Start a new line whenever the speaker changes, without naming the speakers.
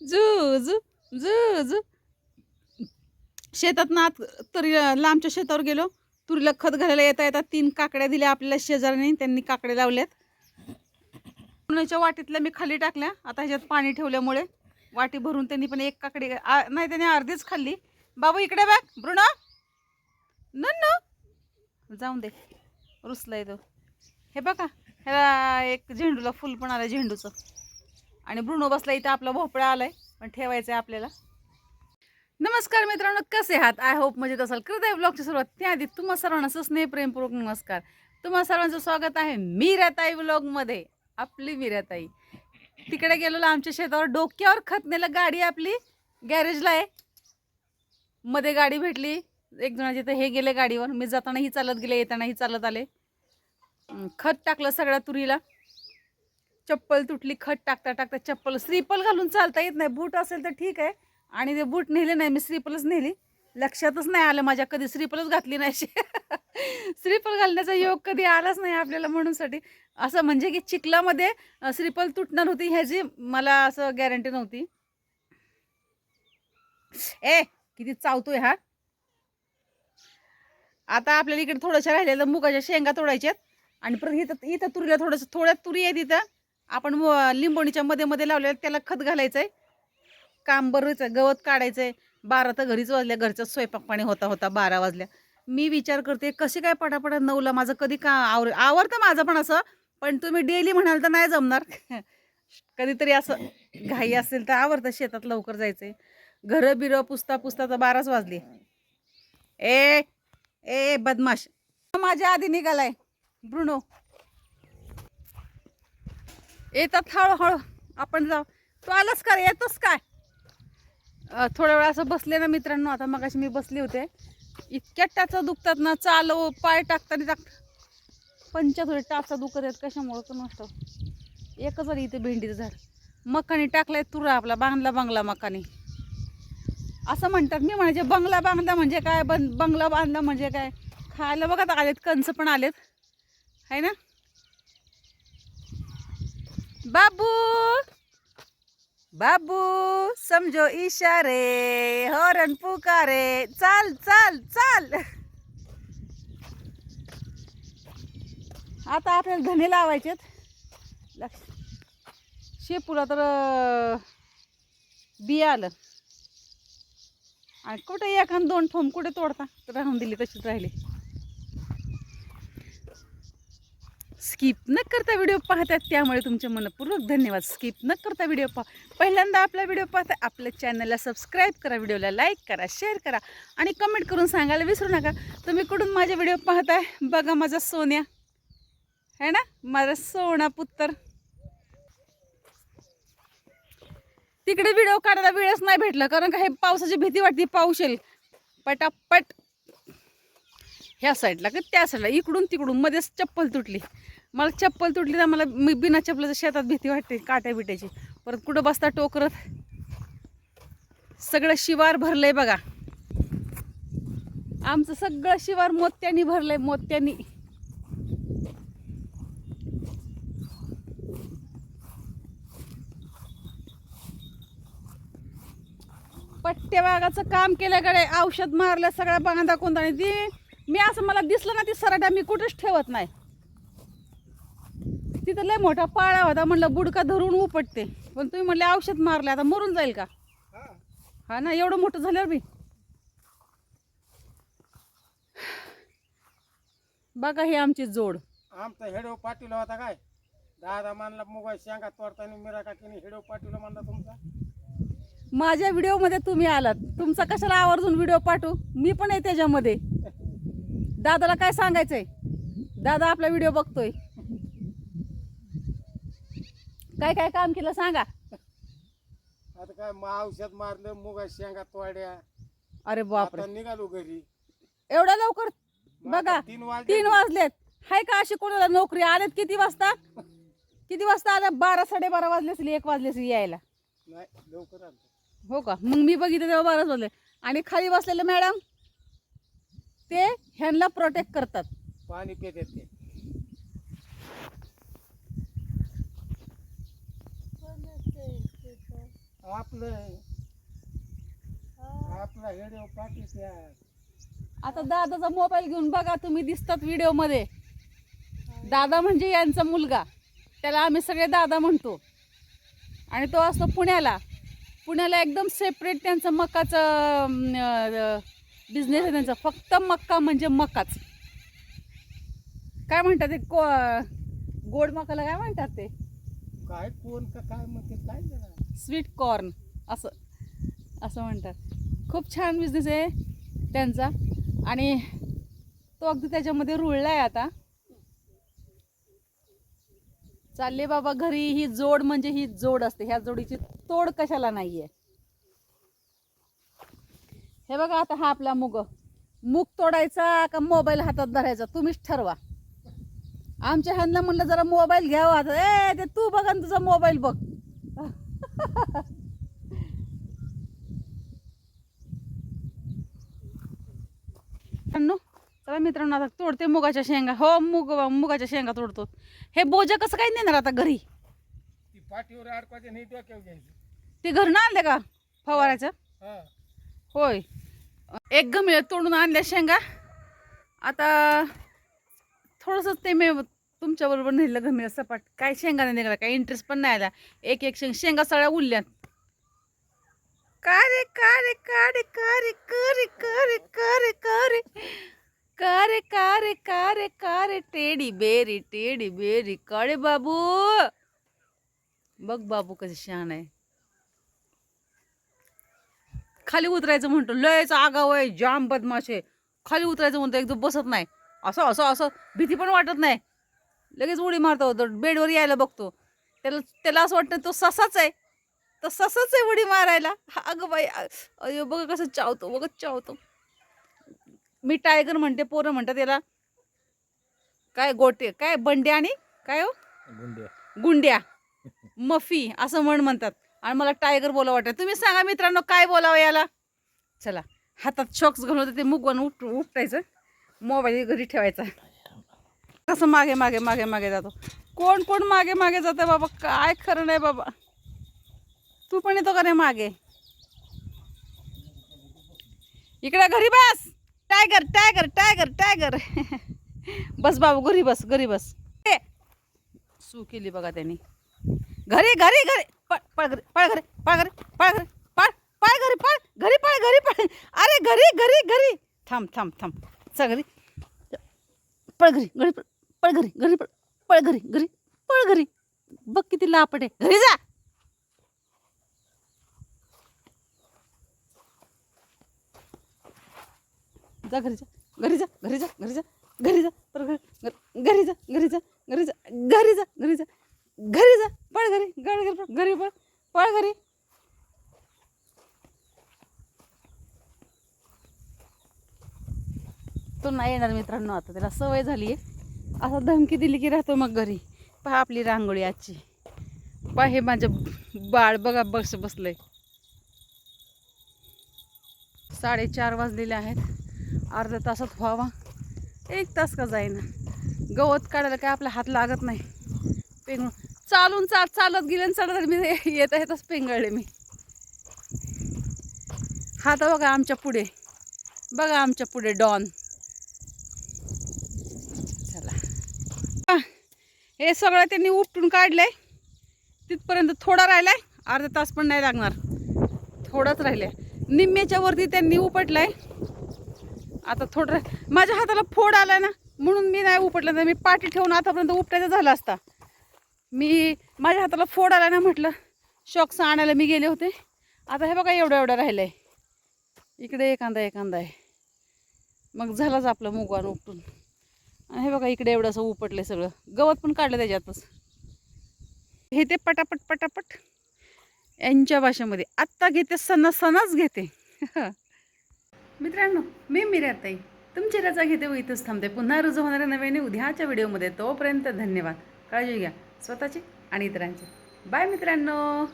झूज झूज. शेतात ना तरी लांबच्या शेतावर गेलो. तुरीला खत घालायला येता येतात तीन काकड्या दिल्या आपल्याला शेजाऱ्याने. त्यांनी काकड्या लावल्यात पुण्याच्या वाटीतल्या मी खाली टाकल्या. आता ह्याच्यात पाणी ठेवल्यामुळे वाटी भरून त्यांनी पण एक काकडी नाही त्यांनी अर्धीच खाल्ली. बाबू इकडे बॅग ब्रुणा न जाऊन दे. रुसलाय तो. हे बघा. ह्याला एक झेंडूला फुल पण आलं झेंडूचं. आणि ब्रुणो बसला इथं आपला भोपळा आलाय पण ठेवायचं आहे आपल्याला. नमस्कार मित्रांनो कसे आहात? आय होप मजेत असाल. कृदय ब्लॉगची सुरुवात त्याआधी तुम्हा सर्वांना स्नेह प्रेमपूर्वक नमस्कार. तुम्हा सर्वांचं स्वागत आहे मीराताई ब्लॉगमध्ये आपली मीराताई. तिकडे गेलेलो आमच्या शेतावर डोक्यावर खत नेलं गाडी आपली गॅरेजला आहे. मध्ये गाडी भेटली. एक जणाची तर हे गेले गाडीवर. मी जातानाही चालत गेले येतानाही चालत आले. खत टाकलं सगळ्या तुरीला. चप्पल तुटली खत टाकता टाकता चप्पल. स्लीपल घालून चालता येत नाही. बूट असेल तर ठीक आहे. आणि ते बूट नेले नाही मी श्रीपलच नेली. लक्षातच नाही आलं माझ्या. कधी श्रीपलच घातली नाही स्लीपल घालण्याचा योग कधी आलाच नाही आपल्याला म्हणूनसाठी असं म्हणजे की चिखलामध्ये स्लीपल तुटणार होती ह्याची मला असं गॅरंटी नव्हती. ए किती चावतोय हा. आता आपल्याला इकडे थोडंशा राहिलेलं मुगाच्या शेंगा तोडायच्यात आणि परत इथं इथं तुरीला थोडंसं थोड्या तुरी आहे तिथं. आपण लिंबोणीच्या मध्ये मध्ये लावलेलं त्याला खत घालायचं आहे काम बरंच आहे गवत काढायचंय. बारा तर घरीच वाजल्या घरचं स्वयंपाक पाणी होता होता बारा वाजल्या. मी विचार करते कसे काय पटापटा नऊला माझं कधी का आवर आवडतं माझं पण असं पण तुम्ही डेली म्हणाल तर नाही जमणार. कधीतरी असं घाई असेल तर आवडतं शेतात लवकर जायचंय. घरं बिरं पुसता पुसता तर बाराच वाजली. ए ए बदमाश. माझ्या आधी निघालाय. ब्रुनो येतात हळूहळू. आपण जाऊ. तू आलास का येतोस काय? थोड्या वेळा असं बसले ना मित्रांनो. आता मगाशी मी बसले होते. इतक्या टाचा दुखतात ना. चालव पाय टाकताना टाक. पंचा थोडे टाचा दुखत आहेत. कशामुळं पण नसतं एकच आली इथे भेंडीचं झाड. मकानी टाकलाय तुरा आपला बांगला बंगला मकानी. असं म्हणतात. मी म्हणजे बंगला बांधला म्हणजे काय? बन बंगला बांधला म्हणजे काय? खायला बघा आता आलेत कंच पण आलेत. आहे ना? बाबू बाबू समजो इशारे हॉर्न पुकारे चाल चाल चाल. आता आपल्याला धने लावायचेत. लक्ष. शेपूला तर अं, बिया आलं. आणि कुठे एखाद दोन ठोम कुठे तोडता? तर राहून दिली तशीच राहिली. स्किप न करता व्हिडिओ पाहतात. त्यामुळे तुमचे मनपूर्वक धन्यवाद. स्किप न करता व्हिडिओ पहा. पहिल्यांदा आपला व्हिडिओ पाहता आपल्या चॅनलला सबस्क्राईब करा व्हिडिओला लाईक करा शेअर करा आणि कमेंट करून सांगायला विसरू नका. तुम्ही कुठून माझे व्हिडिओ पाहताय? बघा माझा सोन्या. है ना? माझा सोना पुत्तर तिकडे व्हिडिओ काढायला वेळच नाही भेटला कारण का हे पावसाची भीती वाटते पाऊस येईल. पटापट ह्या साईडला का त्या साईडला. इकडून तिकडून मध्येच चप्पल तुटली. मला चप्पल तुटली तर मला मी बिना चप्पलाच्या शेतात भीती वाटते काट्या बिट्याची. परत कुठं बसता टोकरत सगळं शिवार भरलंय बघा. आमचं सगळं शिवार मोत्यानी भरलंय मोत्यांनी. पट्ट्याबागाचं काम केल्याकडे औषध मारलं सगळ्या बांधा कोणता ती मी असं मला दिसलं ना ती सराट्या मी कुठंच ठेवत नाही. तिथं लय मोठा पाळा होता म्हणलं बुडका धरून उपटते. पण तुम्ही म्हणले औषध मारले आता मरून जाईल का? हा. ना एवढं मोठं झाल्यावर बी. बघा ही आमची जोड.
आमचा हेडो पाटील होता काय? दादा मानला मुगा शेंगा तोडताना मिरा काकीने हेडो पाटील म्हणला तुमचा?
माझ्या व्हिडिओमध्ये तुम्ही आलात. तुमचा कशाला आवर्जून व्हिडिओ पाठवू? मी पण आहे त्याच्यामध्ये. दादाला काय सांगायचंय? दादा आपला व्हिडिओ बघतोय. काय काय काम केलं सांगा.
आता काय औषध मारलं मुगा शेंगा तोड्या.
अरे बापरे.
आता निघालो घरी.
एवढ्या लवकर?
मग
बघा
तीन वाजले.
तीन वाजलेत. हाय का अशी कोणाला नोकरी आलेत किती वाजता? किती वाजता आल्या? बारा साडेबारा वाजले असले एक वाजले असले यायला.
नाही लवकर आलं
हो का? मग मी बघितलं तेव्हा बाराच वाजले. आणि खाली बसलेले मॅडम? ते ह्यांना प्रोटेक्ट करतात.
पाणी पितात ते आपलं आपला
आता दादाचा मोबाईल घेऊन बघा तुम्ही दिसतात व्हिडिओमध्ये दादा म्हणजे यांचा मुलगा. त्याला आम्ही सगळे दादा म्हणतो. आणि तो असतो पुण्याला. पुण्याला एकदम सेपरेट त्यांचं मकाचं बिझनेस आहे त्यांचा. फक्त मक्का म्हणजे मकाच. काय म्हणतात ते? को गोड मकाला काय म्हणतात ते?
काय कोण का काय म्हणते काय जरा?
स्वीट कॉर्न असं. असं म्हणतात. खूप छान बिझनेस आहे त्यांचा. आणि तो अगदी त्याच्यामध्ये रुळला आहे आता. चालले बाबा घरी. ही जोड म्हणजे ही जोड असते. ह्या जोडीची तोड कशाला नाहीये. हे बघा आता हा आपला मुग. मूग तोडायचा का मोबाईल हातात धरायचा? तुम्हीच ठरवा. आमच्या ह्यांना म्हणलं जरा मोबाईल घ्यावा. आता ए ते तू बघ आणि तुझा मोबाईल बघ. चला मित्रांनो आता तोडते मुगाच्या शेंगा. हो मुग मुगाच्या शेंगा तोडतो. हे बोजा कसं काय नेणार आता घरी?
ती पाठीवर अडकवायची नाही
ते घरनं आणले का फवारायचं? होय. एक गमे तोडून आणल्या शेंगा. आता थोडंसं ते मी तुमच्याबरोबर नेलं गमीला सपाट. काय शेंगा नाही निघाला काय इंटरेस्ट पण नाही आला. एक एक शेंग शेंगा सगळ्या उरल्या का रे का रे का रे का रे का रे का रे का रे का रे का रे का रे का रे का रे टेडी बेरी टेडी बेरी. काळे बाबू. बघ बाबू कसे शान आहे खाली उतरायचं म्हणतो लयच आगाव आहे जाम बदमाश खाली उतरायचं म्हणतो एकदम बसत नाही. असं असं असं भीती पण वाटत नाही. लगेच उडी मारतो होतो बेडवर यायला बघतो. त्याला त्याला असं वाटतं तो ससाच आहे. तो ससाच आहे उडी मारायला. हा, अगं बाई अयो बघ कसं चावतो बघ चावतो. मी टायगर म्हणते पोरं म्हणतात त्याला काय गोटे काय बंड्या आणि काय हो? गुंड्या. मफी असं म्हण म्हणतात. आणि मला टायगर बोलावं वाटतं. तुम्ही सांगा मित्रांनो काय बोलावं याला? चला हातात शॉक्स घालून होते ते मुगवण उठ उपटायचं. मोबाईल घरी ठेवायचा. कसं मागे मागे मागे मागे जातो. कोण कोण मागे मागे जातं बाबा? काय खरं नाही बाबा. तू पण येतो का नाही मागे? इकडे घरी बस. टायगर टायगर टायगर टायगर बस बाबू घरी बस घरी बस. सू केली बघा त्यांनी. घरी घरी घरी. पळ पळ घरी पळ घरी पळ घरी पळ घरी. पळ पळ घरी पळ. घरी पळ घरी पळ. अरे घरी घरी घरी. थांब थांब थांब. चल घरी. पळ घरी घरी पळ. पळ घरी घरी पळ. पळ घरी घरी. पळ घरी. बघ किती लापट. आहे घरी जा. जा घरी जा. घरी जा घरी जा घरी जा. घरी जा. घरी घरी जा घरी जा घरी जा. घरी जा घरी जा. घरी जा पळ घरी गळ घरी घरी पळ पळ घरी. तो नाही येणार मित्रांनो आता त्याला सवय झाली आहे. असा धमकी दिली की राहतो मग घरी. पहा आपली रांगोळी आजची. पहा हे माझं बाळ बघा बस बसलंय. साडेचार वाजलेले आहेत. अर्ध्या तासात व्हावा. एक तास का जाईना. गवत काढायला काय आपला हात लागत नाही. पेंगळ चालून चाल चालत गेले आणि चढत मी येता येताच पेंगळले मी. हा तर बघा आमच्या पुढे. बघा आमच्या पुढे डॉन. चला. हे सगळं त्यांनी उपटून काढलंय. तिथपर्यंत थोडा राहिलाय. अर्धा तास पण नाही लागणार. थोडाच राहिलाय. निम्म्याच्या वरती त्यांनी उपटलाय. आता थोडं माझ्या हाताला फोड आलाय ना म्हणून मी नाही उपटलं. तर मी पाठी ठेवून आतापर्यंत उपटायचं झालं असता. मी माझ्या हाताला फोड आला ना म्हटलं शॉक्स आणायला मी गेले होते. आता हे बघा एवढं एवढं राहिलं आहे इकडे एखादा एखादा आहे. मग झालाच आपलं मुगवान उपटून. आणि हे बघा इकडे एवढं असं उपटलं सगळं. गवत पण काढलं त्याच्यातच. हे ते पटापट पटापट यांच्या भाषेमध्ये. आत्ता घेते सणा सणाच घेते. मित्रांनो मी मिराताई. तुमची रजा घेते व इथंच थांबते. पुन्हा रुजू होणाऱ्या नव्याने उद्याच्या व्हिडिओमध्ये. तोपर्यंत धन्यवाद. काळजी घ्या. स्वतःचे आणि इतरांची. बाय मित्रांनो!